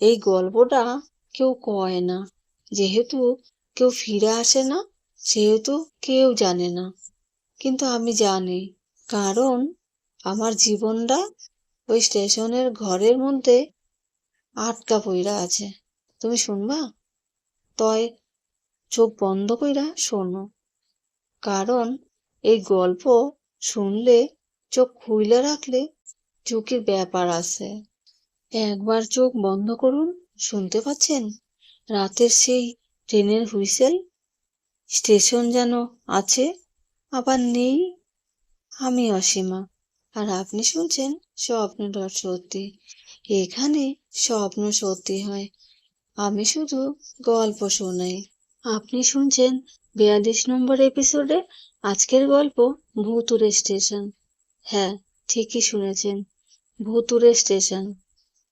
এই গল্পটা কেউ কয় না। যেহেতু কেউ ফিরে আসে না, সেহেতু কেউ জানে না। কিন্তু আমি জানি, কারণ আমার জীবনটা ওই স্টেশনের ঘরের মধ্যে আটকা পইরা আছে। তুমি শুনবা? তয়, চোখ বন্ধ কইরা শোনো। কারণ এই গল্প শুনলে চোখ খুইলা রাখলে ঝুঁকির ব্যাপার আছে। একবার চোখ বন্ধ করুন, শুনতে পাচ্ছেন? রাতের সেই ট্রেনের হুইসেল? স্টেশন যেন আছে, আবার নেই? আমি অসীমা। আর আপনি শুনছেন স্বপ্ন ডট সত্যি। এখানে স্বপ্ন সত্যি হয়। আমি শুধু গল্প শোনাই। আপনি শুনছেন বিয়াল্লিশ নম্বর এপিসোডে আজকের গল্প ভুতুরে স্টেশন। হ্যাঁ ঠিকই শুনেছেন। ভুতুরে স্টেশন।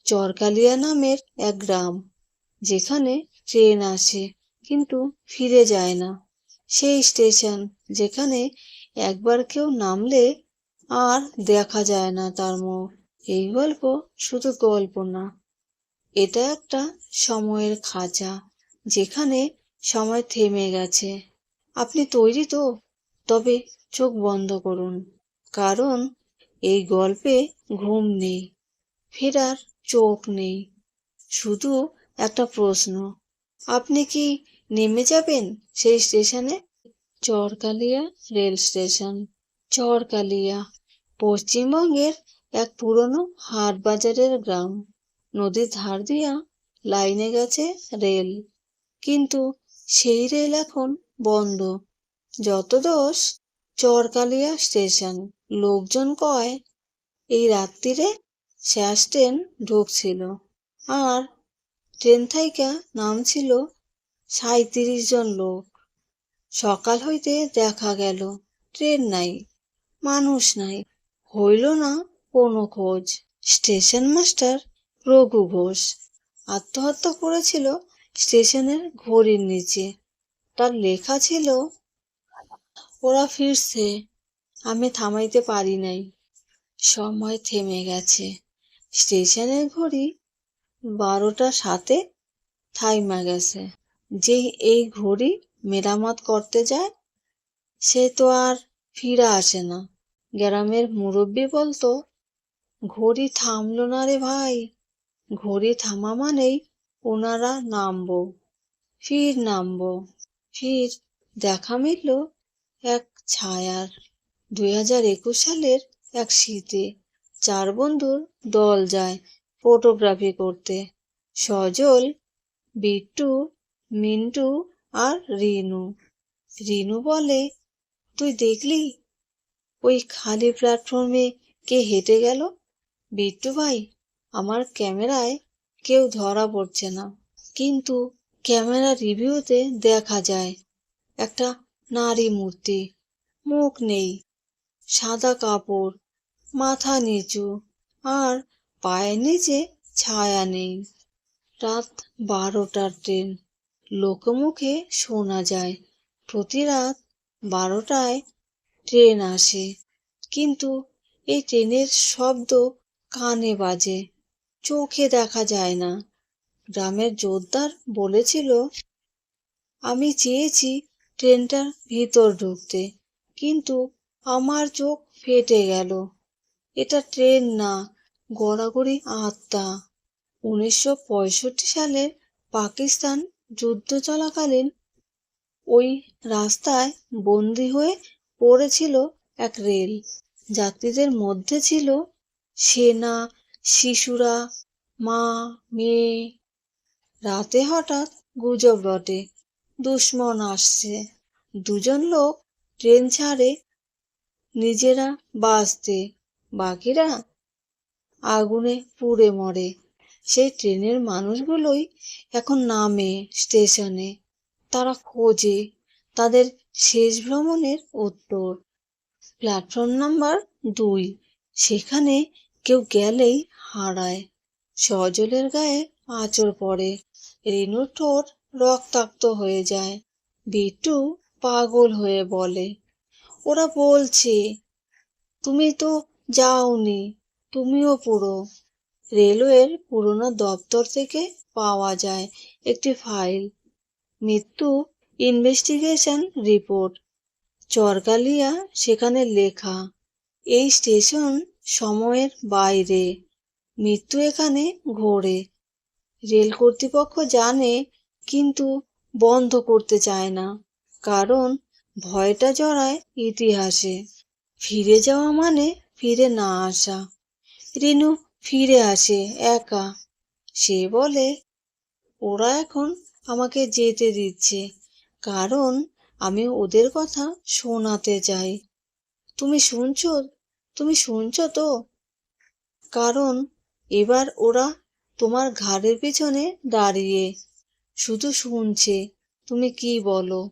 চরকালিয়া নামের এক গ্রাম, যেখানে ট্রেন আসে কিন্তু ফিরে যায় না। সেই স্টেশন যেখানে একবার কেউ নামলে আর দেখা যায় না তার মুখ। এই গল্প শুধু গল্প না, এটা একটা সময়ের খাঁচা যেখানে সময় থেমে গেছে। আপনি তৈরি তো, তবে চোখ বন্ধ করুন, কারণ এই গল্পে ঘুম নেই। ফেরার চোখ নেই। শুধু একটা প্রশ্ন, আপনি কি নেমে যাবেন সেই স্টেশনে? Charkalia rail station. চরকালিয়া, পশ্চিমবঙ্গের এক পুরনো হাট বাজারের গ্রাম। নদীর ধার দিয়া লাইনে গেছে রেল। কিন্তু সেই রেল এখন বন্ধ। যত দোষ চরকালিয়া স্টেশন, লোকজন কয়, এই রাত্রিরে শেষ ট্রেন ঢুকছিল। আর ট্রেন থাইকা নামছিল সাঁইত্রিশ জন লোক। সকাল হইতে দেখা গেল, ট্রেন নাই, মানুষ নাই, হইল না কোনো খোঁজ। স্টেশন মাস্টার রঘু ঘোষ আত্মহত্যা করেছিল স্টেশনের ঘড়ির নিচে। তার লেখা ছিল, ওরা ফিরছে, আমি থামাইতে পারি নাই। সময় থেমে গেছে। স্টেশনের ঘড়ি বারোটা সাথে থাইমা গেছে। যে এই ঘড়ি মেরামত করতে যায়, সে তো আর ফিরে আসে না। গ্রামের মুরব্বী বলতো, ঘড়ি থামলো না রে ভাই। ঘড়ি থামা মানেই ওনারা নামবো, ফির নামবো। ফির দেখা মিলল এক ছায়ার দুই হাজার একুশ সালের এক শীতে চার বন্ধুর দল যায় ফটোগ্রাফি করতে। সজল, বিট্টু, মিন্টু আর রিনু। রিনু বলে, তুই দেখলি? ওই খালি প্ল্যাটফর্মে কে হেঁটে গেল? বিট্টু ভাই, আমার ক্যামেরায় কেউ ধরা পড়ছে না। কিন্তু ক্যামেরা রিভিউতে দেখা যায়, একটা নারী মূর্তি। মুখ নেই, সাদা কাপড় মাথা নিচু। আর পায়ের নিচে ছায়া নেই। রাত বারোটার ট্রেন। লোকমুখে শোনা যায়, প্রতি রাত বারোটায় ট্রেন আসে। কিন্তু এই ট্রেনের শব্দ কানে বাজে, চোখে দেখা যায় না। গ্রামের জোরদার বলেছিল, আমি চেয়েছি ট্রেনটার ভিতর ঢুকতে, কিন্তু আমার চোখ ফেটে গেল। এটা ট্রেন না, গড়াগড়ি আত্মা। উনিশশো পঁয়ষট্টি সালের পাকিস্তান যুদ্ধ চলাকালীন ওই রাস্তায় বন্দি হয়ে পড়েছিল এক রেল। যাত্রীদের মধ্যে ছিল সেনা, শিশুরা, মা, মেয়ে। রাতে হঠাৎ গুজব রটে, দুশ্মন আসছে। দুজন লোক ট্রেন ছাড়ে নিজেরা বাঁচতে বাকিরা আগুনে পুড়ে মরে। সেই ট্রেনের মানুষগুলোই এখন নামে, স্টেশনে। তারা খোঁজে তাদের শেষ ভ্রমণের উত্তর। প্ল্যাটফর্ম নাম্বার দুই। সেখানে কেউ গেলেই হারায়। সজলের গায়ে আঁচড় পড়ে। রেনুর ঠোঁট রক্তাক্ত হয়ে যায়। বিট্টু পাগল হয়ে বলে, ওরা বলছে, তুমি তো যাওনি, তুমিও পুরো। রেলওয়ের পুরনো দপ্তর থেকে পাওয়া যায় একটি ফাইল। মৃত্যু ইনভেস্টিগেশন রিপোর্ট। চরকালিয়া সেখানে লেখা, এই স্টেশন সময়ের বাইরে। মৃত্যু এখানে ঘোরে। রেল কর্তৃপক্ষ জানে, কিন্তু বন্ধ করতে চায় না, কারণ ভয়টা জড়ায় ইতিহাসে। ফিরে যাওয়া মানে ফিরে না আসা। রিনু ফিরে আসে একা। সে বলে, ওরা এখন আমাকে যেতে দিচ্ছে, কারণ আমি ওদের কথা শোনাতে চাই। তুমি শুনছ? তুমি শুনছ তো? কারণ এবার ওরা তোমার ঘাড়ের পেছনে দাঁড়িয়ে শুধু শুনছে, তুমি কি বলো?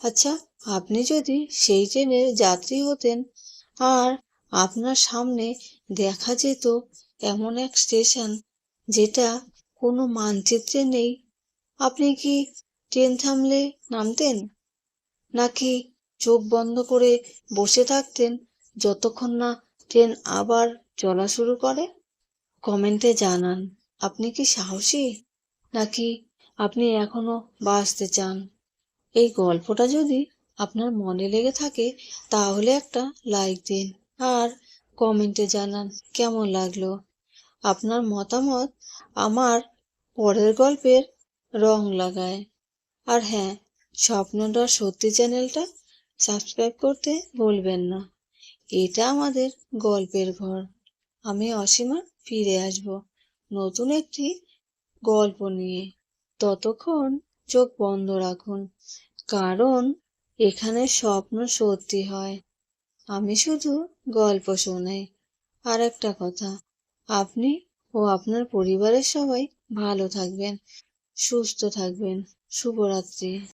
আচ্ছা আপনি যদি সেই ট্রেনের যাত্রী হতেন, আর আপনার সামনে দেখা যেত এমন এক স্টেশন যেটা কোনো মানচিত্রে নেই। আপনি কি ট্রেন থামলে নামতেন? নাকি চোখ বন্ধ করে বসে থাকতেন যতক্ষণ না ট্রেন আবার চলা শুরু করে? কমেন্টে জানান, আপনি কি সাহসী? নাকি আপনি এখনও বাঁচতে চান? এই গল্পটা যদি আপনার মনে লেগে থাকে, তাহলে একটা লাইক দিন। আর কমেন্টে জানান, কেমন লাগল? আপনার মতামত আমার পরের গল্পের রং লাগায়। আর হ্যাঁ স্বপ্নটা সত্যি চ্যানেলটা সাবস্ক্রাইব করতে ভুলবেন না। এটা আমাদের গল্পের ঘর। আমি অসীমা ফিরে আসব নতুন একটি গল্প নিয়ে। ততক্ষণ চোখ বন্ধ রাখুন, কারণ এখানে স্বপ্ন সত্যি হয়। আমি শুধু গল্প শোনাই। আর একটা কথা, আপনি ও আপনার পরিবারের সবাই ভালো থাকবেন, সুস্থ থাকবেন। শুভরাত্রি।